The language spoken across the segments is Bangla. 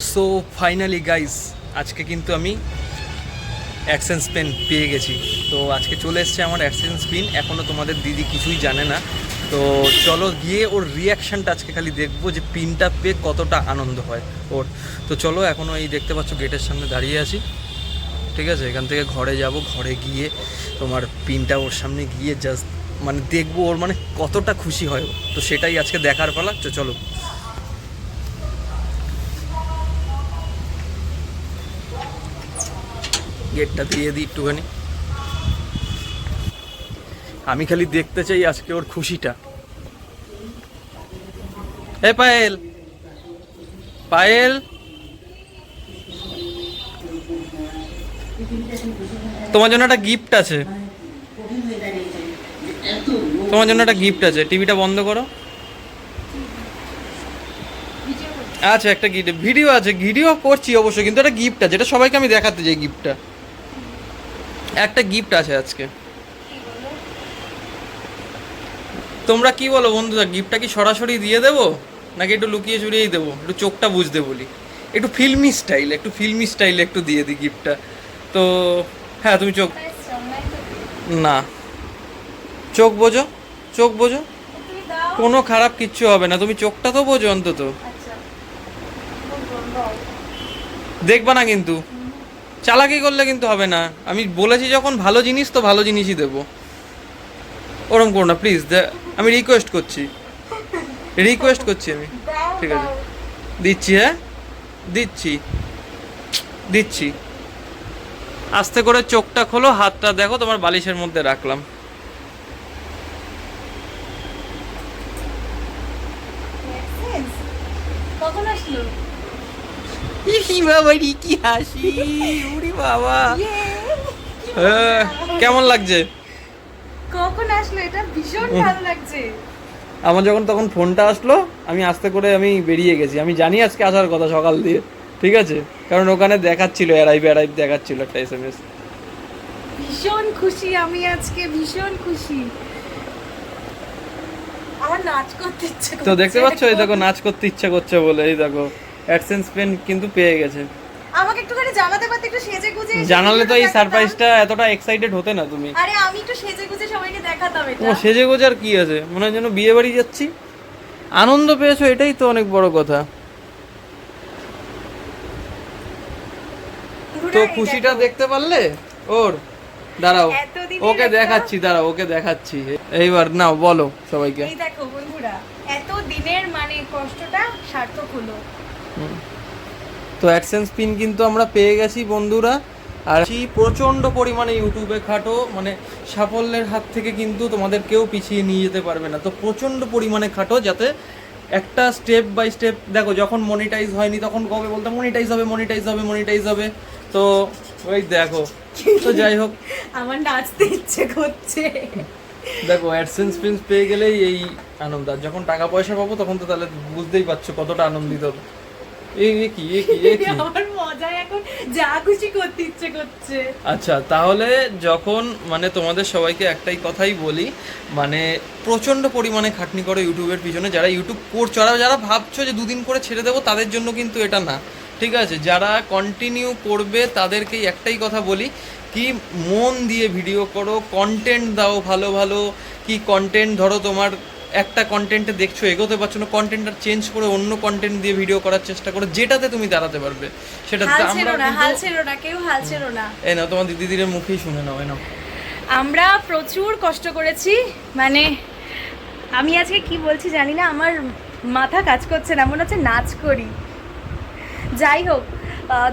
সো ফাইনালি গাইস আজকে কিন্তু আমি অ্যাকসেন্স পেন পেয়ে গেছি। তো আজকে চলে এসছে আমার অ্যাকসেন্স পেন এখনও তোমাদের দিদি কিছুই জানে না। তো চলো গিয়ে ওর রিয়াকশানটা আজকে খালি দেখব যে পিনটা পেয়ে কতটা আনন্দ হয় ওর। তো চলো এখনও এই দেখতে পাচ্ছ গেটের সামনে দাঁড়িয়ে আছি। ঠিক আছে? এখান থেকে ঘরে যাব, ঘরে গিয়ে তোমার পিনটা ওর সামনে গিয়ে জাস্ট মানে দেখব ওর মানে কতটা খুশি হয়। তো সেটাই আজকে দেখার পালা। তো চলো। গেটটা দিয়ে দিই একটুখানি। আমি খালি দেখতে চাই আজকে ওর খুশিটা। এ পায়েল। পায়েল। তোমার জন্য একটা গিফট আছে। তোমার জন্য একটা গিফট আছে। টিভিটা বন্ধ করো। আচ্ছা একটা গিফট ভিডিও আছে, ভিডিও করছি অবশ্যই, কিন্তু একটা গিফট আছে। এটা সবাইকে আমি দেখাতে চাই গিফটটা একটা গিফট আছে আজকে। তোমরা কি বলো বন্ধুরা গিফটটা কি সরাসরি দিয়ে দেবো নাকি একটু লুকিয়ে চুরিয়েই দেবো? একটু চোখটা বুঝতে বলি। একটু ফিল্মি স্টাইল একটু ফিল্মি স্টাইলে একটু দিয়ে দিই গিফটটা তো হ্যাঁ তুমি চোখ না। চোখ বোঝো চোখ বোঝো। কোনো খারাপ কিচ্ছু হবে না তুমি চোখটা তো বোঝো অন্তত। দেখবা না কিন্তু। চালাকি করলে কিন্তু হবে না। আমি বলেছি যখন ভালো জিনিস তো ভালো জিনিসই দেবো। ওরম করো না প্লিজ আমি রিকোয়েস্ট করছি। রিকোয়েস্ট করছি আমি। ঠিক আছে। দিচ্ছি হ্যাঁ? দিচ্ছি। দিচ্ছি। আস্তে করে চোখটা খোলো হাতটা দেখো তোমার বালিশের মধ্যে রাখলাম। কখন আসলো? বাবা রে কি হাসি উরি বাবা কেমন লাগছে? কখন আসলো এটা? ভীষণ ভালো লাগছে। আমার যখন তখন ফোনটা আসলো আমি আস্তে করে আমি বেরিয়ে গেছি। আমি জানি আজকে আসার কথা সকাল দিয়ে ঠিক আছে? কারণ ওখানে দেখাচ্ছিল অ্যারাইভ অ্যারাইভ দেখাচ্ছিল একটা এস এম এস ভীষণ খুশি আমি আজকে ভীষণ খুশি। আমার নাচ করতে ইচ্ছে তো দেখতে পাচ্ছ? এই দেখো নাচ করতে ইচ্ছা করছে বলে এই দেখো। অ্যাডসেন্স পেন কিন্তু পেয়ে গেছে। আমাকে একটুখানি জানাতে পারতে একটু সেজে গুজে জানালে তো এই সারপ্রাইজটা এতটা এক্সাইটেড হতে না তুমি। আরে আমি একটু সেজে গুজে সবাইকে দেখাতাম এটা। ও সেজে গোজার কি আছে? মনে হয় যেন বিয়ে বাড়ি যাচ্ছি। আনন্দ পেয়েছ এটাই তো অনেক বড় কথা। তো খুশিটা দেখতে পারলে? ওর দাঁড়াও। ওকে দেখাচ্ছি দাঁড়াও ওকে দেখাচ্ছি। এইবার নাও বলো সবাইকে। এই দেখো বন্ধুরা এত দিনের মানে কষ্টটা সার্থক হলো। তো অ্যাডসেন্স পিন কিন্তু আমরা পেয়ে গেছি বন্ধুরা। আর প্রচণ্ড পরিমাণে ইউটিউবে খাটো মানে সাফল্যের হাত থেকে কিন্তু তোমাদের কেউ পিছিয়ে নিয়ে যেতে পারবে না। তো প্রচণ্ড পরিমাণে খাটো যাতে একটা স্টেপ বাই স্টেপ দেখো যখন মনিটাইজ হয়নি তখন কবে বলতে মনিটাইজ হবে মনিটাইজ হবে মনিটাইজ হবে। তো ওই দেখো। তো যাই হোক। আমার নাচতে ইচ্ছে করছে। দেখো অ্যাডসেন্স প্রিন্স পেয়ে গেলেই এই আনন্দ। আর যখন টাকা পয়সা পাবো তখন তো তাহলে বুঝতেই পারছ কতটা আনন্দিত। হবে এই এ কি এ কি এ কি? আমার মজায় এখন যা খুশি করতে ইচ্ছে করছে। আচ্ছা তাহলে যখন মানে তোমাদের সবাইকে একটাই কথাই বলি মানে প্রচণ্ড পরিমাণে খাটনি করে ইউটিউবের পিছনে। যারা ইউটিউব করছ যারা যারা ভাবছ যে দুদিন করে ছেড়ে দেবো তাদের জন্য কিন্তু এটা না। ঠিক আছে? যারা কন্টিনিউ করবে তাদেরকেই একটাই কথা বলি কি মন দিয়ে ভিডিও করো কন্টেন্ট দাও ভালো ভালো। কি কন্টেন্ট ধরো তোমার একটা কন্টেন্টে দেখছ এগোতে পারছ না কন্টেন্টটা চেঞ্জ করে অন্য কন্টেন্ট দিয়ে ভিডিও করার চেষ্টা করো যেটাতে তুমি দাঁড়াতে পারবে। সেটা হাল আমরা ছেড়ো না হাল ছেড়ো না কেউ হাল ছেড়ো না। এই নাও তোমার দিদিদের মুখেই শুনে নাও এই নাও। আমরা প্রচুর কষ্ট করেছি মানে আমি আজকে কি বলছি জানি না আমার মাথা কাজ করছে না মনে হচ্ছে নাচ করি। যাই হোক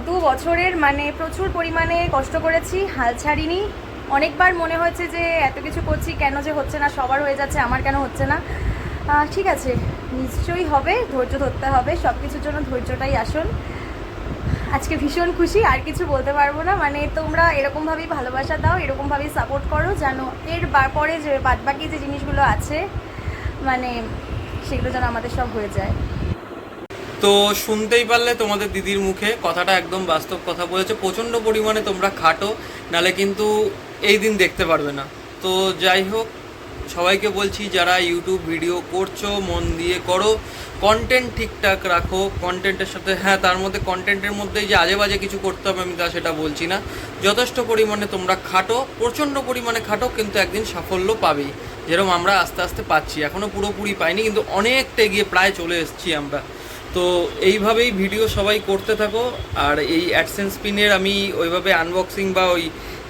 দু বছরের মানে প্রচুর পরিমাণে কষ্ট করেছি হাল ছাড়িনি। অনেকবার মনে হয়েছে যে এত কিছু করছি, কেন যে হচ্ছে না, সবার হয়ে যাচ্ছে, আমার কেন হচ্ছে না। ঠিক আছে, নিশ্চয়ই হবে, ধৈর্য ধরতে হবে সব কিছুর জন্য ধৈর্যটাই আসুন আজকে ভীষণ খুশি, আর কিছু বলতে পারব না। মানে তোমরা এরকমভাবেই ভালোবাসা দাও, এরকমভাবেই সাপোর্ট করো, যেন এর পরে যে বাদ বাকি যে জিনিসগুলো আছে মানে সেগুলো যেন আমাদের সব হয়ে যায়। তো শুনতেই পারলে তোমাদের দিদির মুখে, কথাটা একদম বাস্তব কথা বলেছে। প্রচণ্ড পরিমাণে তোমরা খাটো, নালে কিন্তু এই দিন দেখতে পারবে না। তো যাই হোক, সবাইকে বলছি, যারা ইউটিউব ভিডিও করছ, মন দিয়ে করো। কন্টেন্ট ঠিকঠাক রাখো। কন্টেন্টের সাথে হ্যাঁ তার মধ্যে কন্টেন্টের মধ্যেই যে আজে বাজে কিছু করতে হবে, আমি তা সেটা বলছি না। যথেষ্ট পরিমাণে তোমরা খাটো, প্রচণ্ড পরিমাণে খাটো, কিন্তু একদিন সাফল্য পাবেই। যেরকম আমরা আস্তে আস্তে পাচ্ছি। এখনও পুরোপুরি পাইনি, কিন্তু অনেকটা এগিয়ে প্রায় চলে এসেছি আমরা। তো এইভাবেই ভিডিও সবাই করতে থাকো। আর এই অ্যাডসেন্স পিনের আমি ওইভাবে আনবক্সিং বা ওই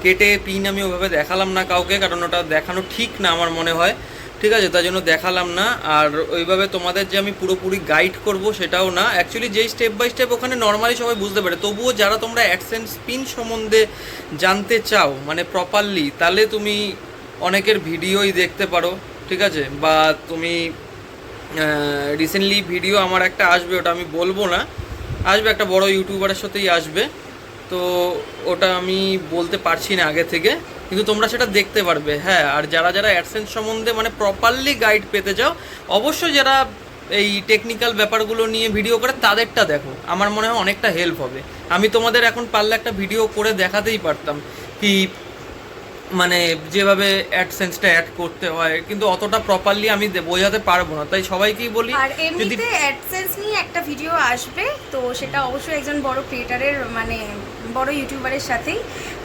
কেটে পিন আমি ওভাবে দেখালাম না কাউকে, কারণ ওটা দেখানো ঠিক না আমার মনে হয়। ঠিক আছে, তার জন্য দেখালাম না। আর ওইভাবে তোমাদের যে আমি পুরোপুরি গাইড করব সেটাও না। অ্যাকচুয়ালি যেই স্টেপ বাই স্টেপ ওখানে নর্মালি সবাই বুঝতে পারে। তবুও যারা তোমরা অ্যাডসেন্স পিন সম্বন্ধে জানতে চাও মানে প্রপারলি তাহলে তুমি অনেকের ভিডিওই দেখতে পারো। ঠিক আছে? বা তুমি রিসেন্টলি ভিডিও আমার একটা আসবে, ওটা আমি বলব না। আসবে একটা বড় ইউটিউবারের সাথেই আসবে। তো ওটা আমি বলতে পারছি না আগে থেকে, কিন্তু তোমরা সেটা দেখতে পারবে হ্যাঁ। আর যারা যারা অ্যাডসেন্স সম্বন্ধে মানে প্রপারলি গাইড পেতে চাও, অবশ্যই যারা এই টেকনিক্যাল ব্যাপারগুলো নিয়ে ভিডিও করে তাদেরটা দেখো। আমার মনে হয় অনেকটা হেল্প হবে। আমি তোমাদের এখন পারলে একটা ভিডিও করে দেখাতেই পারতাম কি মানে যেভাবে অ্যাডসেন্সটা অ্যাড করতে হয় কিন্তু অতটা প্রপারলি আমি বোঝাতে পারব না। তাই সবাইকেই বলি আর এমনিতে অ্যাডসেন্স নিয়ে একটা ভিডিও আসবে তো সেটা অবশ্যই একজন বড় ক্রিয়েটারের মানে বড় ইউটিউবারের সাথেই।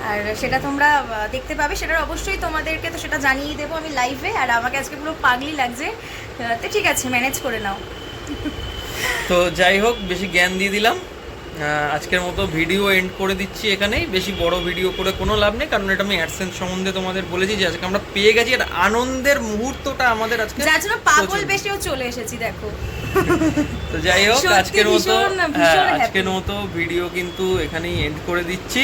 আর সেটা তোমরা দেখতে পাবে। সেটার অবশ্যই তোমাদেরকে তো সেটা জানিয়ে দেবো আমি লাইভে আর আমাকে আজকে পুরো পাগলি লাগছে। তো ঠিক আছে ম্যানেজ করে নাও। তো যাই হোক বেশি জ্ঞান দিয়ে দিলাম। আজকের মতো ভিডিও এন্ড করে দিচ্ছি এখানেই বেশি বড় ভিডিও করে কোনো লাভ নেই কারণ এটা আমি অ্যাডসেন্স সম্বন্ধে তোমাদের বলেছি যে আজকে আমরা পেয়ে গেছি আর আনন্দের মুহূর্তটা আমাদের আজকে যার জন্য পাগল। বেশিও চলে এসেছি দেখো তো যাই হোক আজকের মতো হ্যাঁ। আজকের মতো ভিডিও কিন্তু এখানেই এন্ড করে দিচ্ছি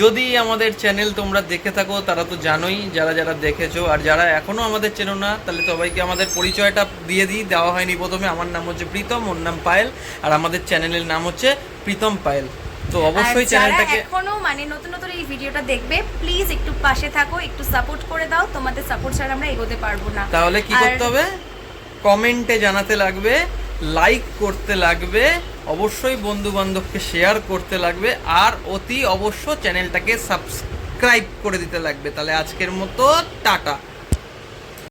যদি আমাদের চ্যানেল তোমরা দেখে থাকো তারা তো জানোই যারা যারা দেখেছ। আর যারা এখনও আমাদের চেনো না তাহলে সবাইকে আমাদের পরিচয়টা দিয়ে দিই। দেওয়া হয়নি প্রথমে আমার নাম হচ্ছে প্রীতম ওর নাম পায়েল। আর আমাদের চ্যানেলের নাম হচ্ছে প্রীতম পায়েল। তো অবশ্যই চ্যানেলটাকে এখনও মানে নতুন নতুন এই ভিডিওটা দেখবে প্লিজ একটু পাশে থাকো একটু সাপোর্ট করে দাও। তোমাদের সাপোর্ট ছাড়া আমরা এগোতে পারব না। তাহলে কি করতে হবে? কমেন্টে জানাতে লাগবে লাইক করতে লাগবে অবশ্যই বন্ধু বান্ধবকে শেয়ার করতে লাগবে আর অতি অবশ্য চ্যানেলটাকে সাবস্ক্রাইব করে দিতে লাগবে। তাহলে আজকের মতো টাটা।